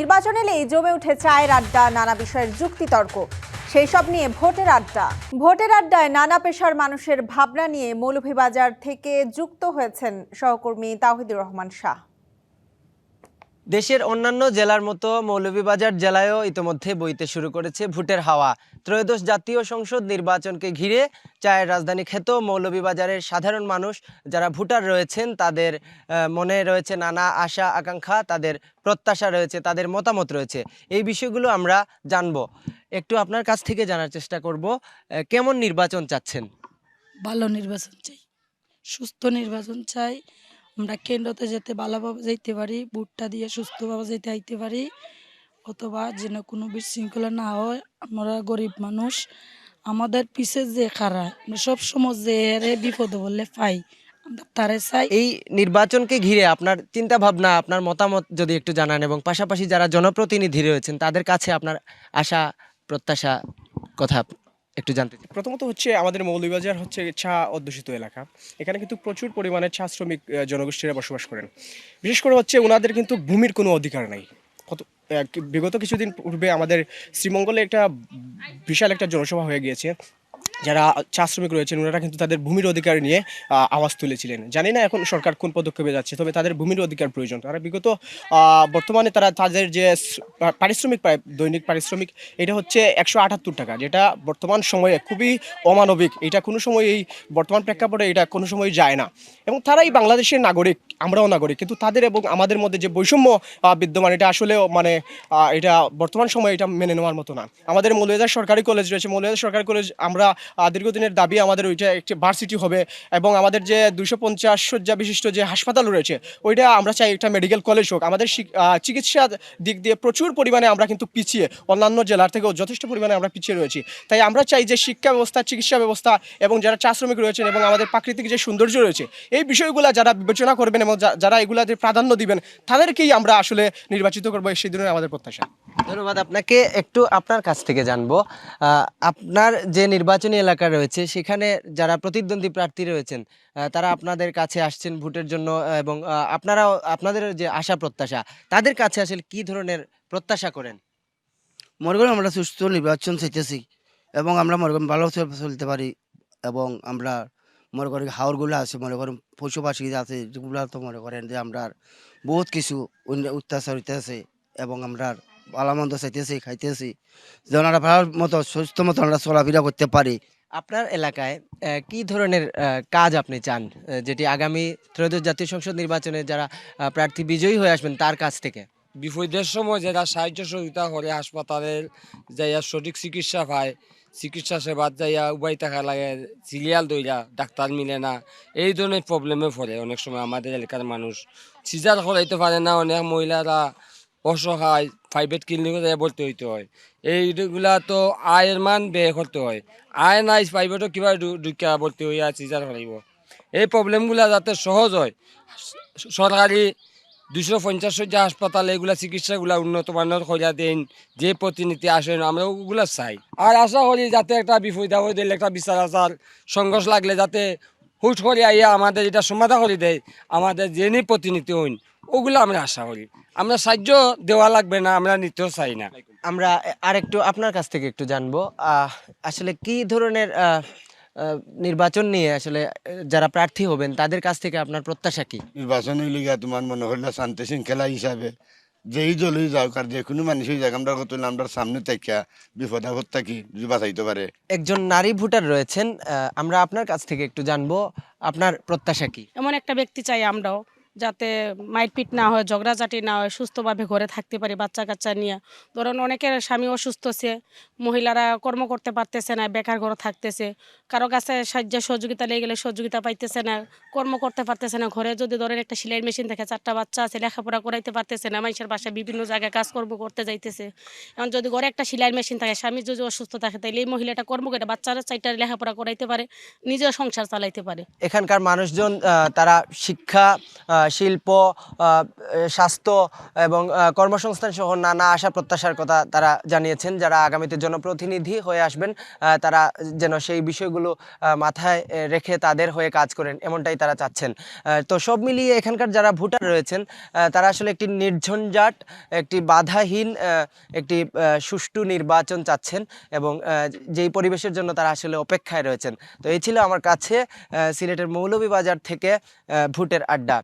নির্বাচন এলেই জমে উঠে চায়ের আড্ডা, নানা বিষয়ের যুক্তিতর্ক। সেই সব নিয়ে ভোটের আড্ডা। ভোটের আড্ডায় নানা পেশার মানুষের ভাবনা নিয়ে মৌলভীবাজার থেকে যুক্ত হয়েছেন সহকর্মী তাহিদুর রহমান শাহ। দেশের অন্যান্য জেলার মতো মৌলভীবাজার জেলায়ও ইতোমধ্যে বইতে শুরু করেছে ভোটের হাওয়া। ত্রয়োদশ জাতীয় সংসদ নির্বাচনকে ঘিরে চায়ের রাজধানী খ্যাত মৌলভীবাজারের সাধারণ মানুষ যারা ভোটার রয়েছেন, তাদের মনে রয়েছে নানা আশা, আকাঙ্ক্ষা, তাদের প্রত্যাশা রয়েছে, তাদের মতামত রয়েছে। এই বিষয়গুলো আমরা জানব। একটু আপনার কাছ থেকে জানার চেষ্টা করব কেমন নির্বাচন চাচ্ছেন? ভালো নির্বাচন চাই, সুস্থ নির্বাচন চাই আমরা কেন্দ্রতে যেতে ভালোভাবে যাইতে পারি ভোটটা দিয়ে সুস্থভাবে যেতে আইতে পারি, অথবা যেন কোনো বিশৃঙ্খলা না হয়, আমরা গরিব মানুষ। আমাদের পিছে যে খারাপ আমরা সবসময় যে এরে বিপদ বললে পাই তারে চাই। এই নির্বাচনকে ঘিরে আপনার চিন্তা ভাবনা আপনার মতামত যদি একটু জানান এবং পাশাপাশি যারা জনপ্রতিনিধি রয়েছেন, তাদের কাছে আপনার আশা, প্রত্যাশা, কথা একটু জানতে চাই। প্রথমত হচ্ছে আমাদের মৌলভীবাজার হচ্ছে চা অধ্যুষিত এলাকা। এখানে কিন্তু প্রচুর পরিমাণে চা শ্রমিক জনগোষ্ঠীরা বসবাস করেন। বিশেষ করে হচ্ছে ওনাদের কিন্তু ভূমির কোনো অধিকার নাই। কত বিগত কিছুদিন পূর্বে আমাদের শ্রীমঙ্গলে একটা বিশাল একটা জনসভা হয়ে গিয়েছে। যারা চা শ্রমিক রয়েছেন, ওনারা কিন্তু তাদের ভূমির অধিকার নিয়ে আওয়াজ তুলেছিলেন। জানি না এখন সরকার কোন পদক্ষেপে যাচ্ছে, তবে তাদের ভূমির অধিকার প্রয়োজন। তারা বিগত বর্তমানে তারা তাদের যে পারিশ্রমিক পায়, দৈনিক পারিশ্রমিক, এটা হচ্ছে একশো আটাত্তর টাকা, যেটা বর্তমান সময়ে খুবই অমানবিক। এটা কোনো সময় এই বর্তমান প্রেক্ষাপটে এটা কোনো সময় যায় না। এবং তারাই বাংলাদেশের নাগরিক, আমরাও নাগরিক, কিন্তু তাদের এবং আমাদের মধ্যে যে বৈষম্য বিদ্যমান, এটা আসলেও মানে এটা বর্তমান সময়ে এটা মেনে নেওয়ার মতো না। আমাদের মৌলভীবাজার সরকারি কলেজ রয়েছে, মৌলভীবাজার সরকারি কলেজ, আমরা দীর্ঘদিনের দাবি আমাদের ওইটা একটি ভার্সিটি হবে এবং আমাদের যে দুশো পঞ্চাশ শয্যা বিশিষ্ট যে হাসপাতাল রয়েছে, ওইটা আমরা চাই একটা মেডিকেল কলেজ হোক। আমাদের চিকিৎসা দিক দিয়ে প্রচুর পরিমাণে আমরা কিন্তু পিছিয়ে, অন্যান্য জেলার থেকেও যথেষ্ট পরিমাণে আমরা পিছিয়ে রয়েছি। তাই আমরা চাই যে শিক্ষা ব্যবস্থা, চিকিৎসা ব্যবস্থা এবং যারা চা শ্রমিক রয়েছেন এবং আমাদের প্রাকৃতিক যে সৌন্দর্য রয়েছে, এই বিষয়গুলো যারা বিবেচনা করবেন এবং যারা এগুলাতে প্রাধান্য দিবেন, তাদেরকেই আমরা আসলে নির্বাচিত করব সেই দিনের আমাদের প্রত্যাশা। ধন্যবাদ, আপনাকে একটু আপনার কাছ থেকে জানব। আপনার যে নির্বাচনী এলাকা রয়েছে সেখানে যারা প্রতিদ্বন্দ্বী প্রার্থী রয়েছেন তারা আপনাদের কাছে আসছেন ভোটের জন্য এবং আহ, আপনারাও আপনাদের যে আশা প্রত্যাশা তাদের কাছে আসলে কি ধরনের প্রত্যাশা করেন? মনে আমরা সুস্থ নির্বাচন চাইতেছি এবং আমরা মনে করি ভালো চলতে পারি এবং আমরা মনে করি হাওরগুলো আছে মনে করেন পশু পাখি আছে যেগুলো তো মনে করেন যে আমরা বহুত কিছু অত্যাচার হইতেছে এবং আমরা ভালোমন্দ চাইতেছি খাইতেছি। যেন আমরা ভালো মতো সুস্থ মতো আমরা চলাফেরা করতে পারি। আপনার এলাকায় কি ধরনের কাজ আপনি চান? যেটি আগামী ত্রয়োদশ জাতীয় সংসদ নির্বাচনে যারা প্রার্থী বিজয়ী হয়ে আসবেন তার কাছ থেকে? বিপদের সময় যারা সাহায্য সহযোগিতা করে হাসপাতালের যাইয়া সঠিক চিকিৎসা পায় চিকিৎসা সেবাত যাইয়া উবাই থাকা লাগে সিরিয়াল দইরা ডাক্তার মিলে না এই ধরনের প্রবলেমে পড়ে অনেক সময় আমাদের এলাকার মানুষ। সিজার করাইতে পারে না অনেক মহিলারা অসহায় প্রাইভেট ক্লিনিকে যাই ভর্তি হইতে হয়। এইগুলা তো আয়ের মান ব্যয় করতে হয়। আয় নাই প্রাইভেটও কিবা ঢুকিয়া ভর্তি হইয়া সিজার করাইব এই প্রবলেমগুলা যাতে সহজ হয় সরকারি দুশো পঞ্চাশ শয্যা হাসপাতাল, এগুলা চিকিৎসাগুলা উন্নত মানের করিয়া দেন, যে প্রতিনিধি আসেন, আমরা ওগুলা চাই। আর আশা করি যাতে একটা বিপদ একটা বিচার আচার সংঘর্ষ লাগলে যাতে হুট করে আইয়া আমাদের এটা সমাধা করে দেয় আমাদের যিনি প্রতিনিধি হইন ওগুলো আমরা আশা করি। আমরা সাহায্য দেওয়া লাগবে না আমরা নিতেও চাই না। আমরা আরেকটু আপনার কাছ থেকে একটু জানব আহ, আসলে কি ধরনের আহ, আহ, নির্বাচন নিয়ে আসলে যারা প্রার্থী হবেন তাদের কাছ থেকে আপনার প্রত্যাশা কি? নির্বাচনী লিগা তোমার মনে হইল শান্তি শৃঙ্খলা হিসাবে যেই জলই যাওক আর যে কোনো মানুষই যাক আমরা কত আমরা সামনে থাকিয়া বিপদ আপদ থাকি যদি বাঁচাইতে পারে। একজন নারী ভোটার রয়েছেন আমরা আপনার কাছ থেকে একটু জানব আপনার প্রত্যাশা কি? এমন একটা ব্যক্তি চাই আমরাও। যাতে মাইটপিট না হয়, ঝগড়াঝাটি না হয়, সুস্থভাবে ঘরে থাকতে পারি বাচ্চা কাচ্চা নিয়ে। ধরুন অনেকের স্বামী অসুস্থ আছে মহিলারা কর্ম করতে পারতেছে না, বেকার ঘরে থাকতেছে। কারও কাছে সাহায্য সহযোগিতা লেগে গেলে সহযোগিতা পাইতেছে না, কর্ম করতে পারতেছে না ঘরে। যদি ধরেন একটা সেলাই মেশিন থাকে, চারটা বাচ্চা আছে, লেখাপড়া করাইতে পারতেছে না মানুষের বাসায় বিভিন্ন জায়গায় কাজকর্ম করতে যাইতেছে। এখন যদি ঘরে একটা সেলাই মেশিন থাকে, স্বামী যদি অসুস্থ থাকে তাহলে এই মহিলাটা কর্ম করে বাচ্চারা চারটা লেখাপড়া করাইতে পারে নিজের সংসার চালাইতে পারে। এখানকার মানুষজন তারা শিক্ষা শিল্প স্বাস্থ্য এবং কর্মসংস্থান সহ নানা আশা প্রত্যাশার কথা তারা জানিয়েছেন। যারা আগামীতে জনপ্রতিনিধি হয়ে আসবেন তারা যেন সেই বিষয়গুলো মাথায় রেখে তাদের হয়ে কাজ করেন, এমনটাই তারা চাচ্ছেন। তো সব মিলিয়ে এখানকার যারা ভোটার রয়েছেন তারা আসলে একটি নির্ঝঞ্ঝাট, একটি বাধাহীন একটি সুষ্ঠু নির্বাচন চাচ্ছেন এবং যেই পরিবেশের জন্য তারা আসলে অপেক্ষায় রয়েছেন। তো এই ছিল আমার কাছে সিলেটের মৌলভীবাজার থেকে ভোটের আড্ডা।